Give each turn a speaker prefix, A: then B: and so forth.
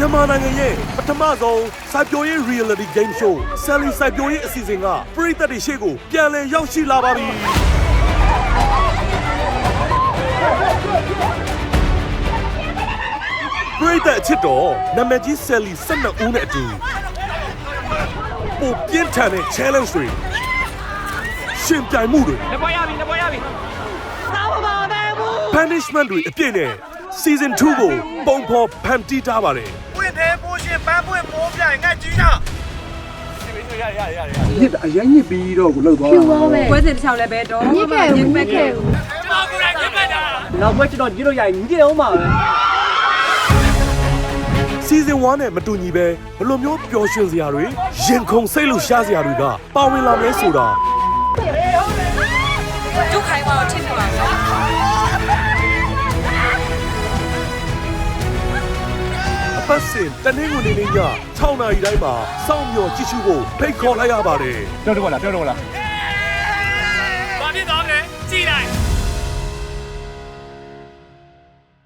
A: မြန်မာနိုင်ငံရဲ့ပထမဆုံးစိုက်ပျိုးရေး reality game show Sally စိုက်ပျိုးရေးအစီအစဉ်ကပရိသတ်တွေရှေ့ကိုပြန်လည်ရောက်ရှိလာပါပြီပရိသတ်အချစ်တော်နာမည်ကြီး Sally 12ဦးနဲ့အတူပိုပြင်းထန်တဲ့ challenge တွေရှင်ပြိုင်မှုတွေ
B: လက်ပေါ်ရပြီလက်ပေါ်ရပြီ
A: punishment တွေအပြည့်နဲ့ season 2ကိုပုံဖော်ဖန်တီးထားပါတယ်
C: ပွင့်တယ်ပိုးရှင်ပန်းပွင့်မိုးပြိုင်ငတ်ကြီးတာ
B: ရရရရ
D: ညစ်အရင်ညစ်ပြီးတော့ကိုလှုပ်သွားတာ
E: ပွဲစဉ်တစ်ချောင်းလည်းပဲတော့
F: ညစ်ခဲ့ဘူးညစ်ခဲ့ဘူး
B: ကျွန်တော်ကိုယ်တိုင်ပြတ်ပြတ်တာ
G: နောက်ဘက်ကျွန်တော်ညစ်လို့ရရင်ညစ်အောင်ပါပဲ
A: season 1နဲ့မတူညီပဲဘယ်လိုမျိုးပျော်ရွှင်စရာတွေရင်ခုန်စိတ်လို့ရှားစရာတွေကပါဝင်လာလဲဆိုတာ ပတ်စဉ်တနင်္ဂနွေနေ့ည6နာရီတိုင်းမှာစောင့်မျှော်ကြည့်ရှုဖို့ဖိတ်ခေါ်လိုက်ရပါတယ်
B: ပြောတော့လားပြောတော့လား
C: အေ